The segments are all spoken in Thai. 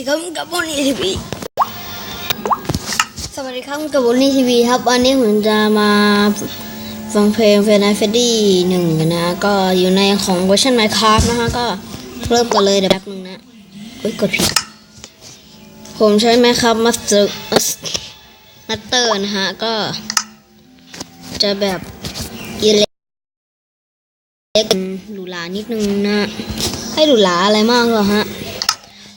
วัสดีครับกับโบนี่ทีวีสวัสดีครับกับโบนี่ทีวีครับวันนี้ผมจะมาฟังเพลงเฟนไนเฟดดี้หนึ่งกันนะ ก็อยู่ในของเวอร์ชันไมค์คราฟนะคะก็เริ่มกันเลยเดี๋ยวแป๊บนึงนะเฮ้ยกดผิด ผมใช้ไมค์คราฟมาสเตอร์มาสเตอร์นะฮะ ก็จะแบบอิเล็กหรูหรานิดนึงนะให้หรูหราอะไรมากหรอฮะ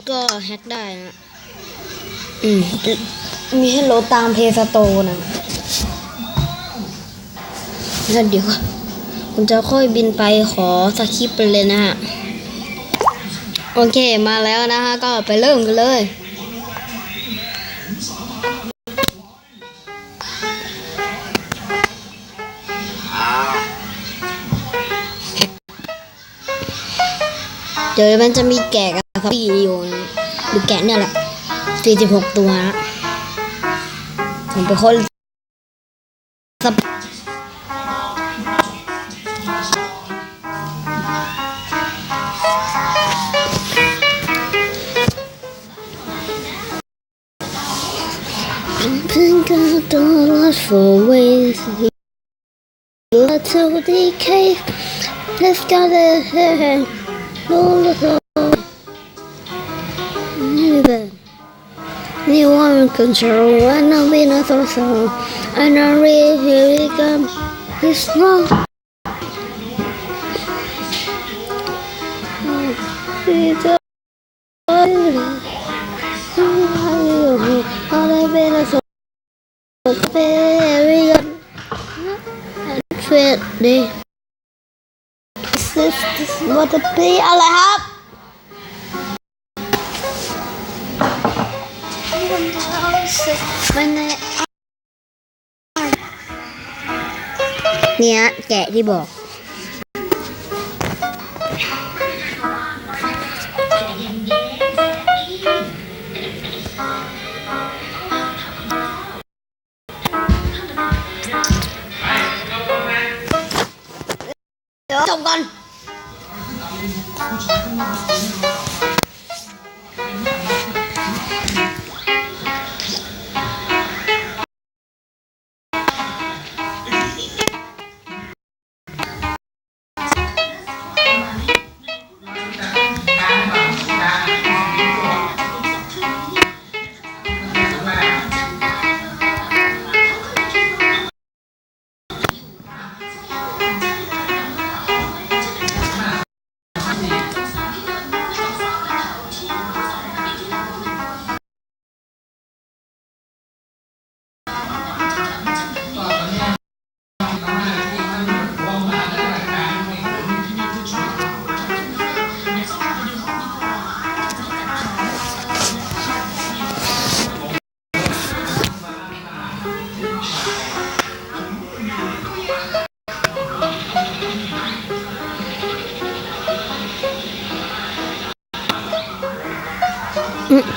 ก็แฮกได้นะอืมมีให้โหลดตามเพย์สโตนะแล้วเดี๋ยวผมจะค่อยบินไปขอสคริปต์ไปเลยนะฮะ โอเคมาแล้วนะฮะ ก็ไปเริ่มกันเลยเดี๋ยวมันจะมีแกะ กับซับปี้อยู่นะหรือแกะเนี่ยแหละ46ตัวนะผมเป็นคนซับเพิ่งก็ตัวรอด for ways to the cave let's go there Never. one control and I'll be not so and I really really come this long This is what the play I like. ไรครับเนี่ยแกะที่บอกเดี๋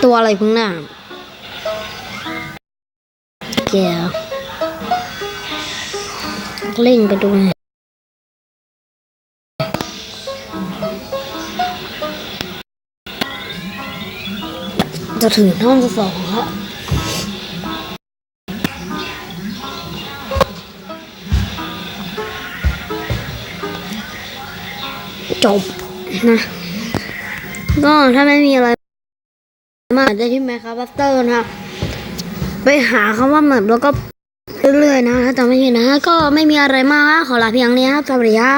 ตัวอะไรพึ่งหน้าแกเล่งไปดูหน่อยจะถึงห้องสองแล้วจบนะก็ถ้าไม่มีอะไร มาได้ที่แมคคาบัสเตอร์นะครับไปหาคำว่าเหมือนแล้วก็เรื่อยๆนะถ้าจำไม่ผิดนะก็ไม่มีอะไรมากขอลาเพียงนี้ครับสวัสดีครับ